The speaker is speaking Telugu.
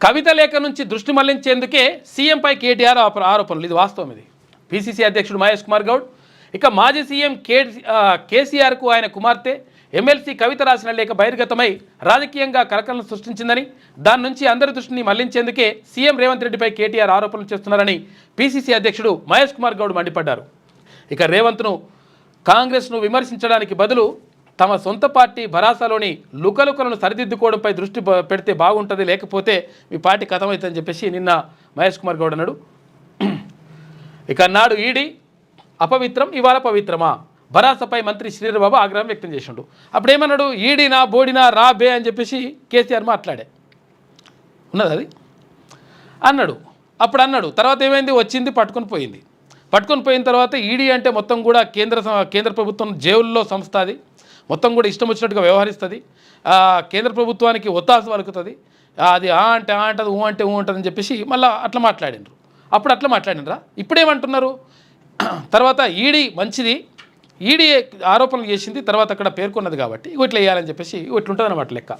కవిత లేఖ నుంచి దృష్టి మళ్ళించేందుకే సీఎంపై కేటీఆర్ ఆప- ఆరోపణలు. ఇది వాస్తవం ఇది. పిసిసి అధ్యక్షుడు మహేష్ కుమార్ గౌడ్ ఇక మాజీ సీఎం కే కేసీఆర్కు ఆయన కుమార్తె ఎమ్మెల్సీ కవిత రాసిన లేఖ బహిర్గతమై రాజకీయంగా కలకలను సృష్టించిందని దాని నుంచి అందరి దృష్టిని మళ్ళించేందుకే సీఎం రేవంత్ రెడ్డిపై కేటీఆర్ ఆరోపణలు చేస్తున్నారని పిసిసి అధ్యక్షుడు మహేష్ కుమార్ గౌడ్ మండిపడ్డారు. ఇక రేవంత్ను కాంగ్రెస్ను విమర్శించడానికి బదులు తమ సొంత పార్టీ భరాసాలోని లుకలుకలను సరిదిద్దుకోవడంపై దృష్టి పెడితే బాగుంటుంది లేకపోతే మీ పార్టీ కథమవుతుందని చెప్పేసి నిన్న మహేష్ కుమార్ గౌడ్ అన్నాడు. ఇక నాడు ఈడీ అపవిత్రం ఇవాళ పవిత్రమా? భరాసపై మంత్రి శ్రీరబాబు ఆగ్రహం వ్యక్తం చేసిండు. అప్పుడేమన్నాడు? ఈడీనా బోడినా రా బే అని చెప్పేసి కేసీఆర్ మాట్లాడే. ఉన్నది అది? అన్నాడు. అప్పుడు అన్నాడు తర్వాత ఏమైంది? వచ్చింది పట్టుకొని పోయింది. పట్టుకొని పోయిన తర్వాత ఈడీ అంటే మొత్తం కూడా కేంద్ర కేంద్ర ప్రభుత్వం జేవుల్లో సంస్థ అది. మొత్తం కూడా ఇష్టం వచ్చినట్టుగా వ్యవహరిస్తుంది. కేంద్ర ప్రభుత్వానికి ఒత్తాసు పలుకుతుంది. అది ఆ అంటే ఆ అంటది ఊ అంటే ఊ అంటది అని చెప్పేసి మళ్ళీ అట్లా మాట్లాడినరు. అప్పుడు అట్లా మాట్లాడినరా? ఇప్పుడేమంటున్నారు? తర్వాత ఈడీ మంచిది ఈడీ ఆరోపణలు చేసింది తర్వాత అక్కడ పేర్కొన్నది కాబట్టి ఇగో ఇట్లా వేయాలని చెప్పేసి ఇగో ఇట్లుంటుంది అనమాట లెక్క.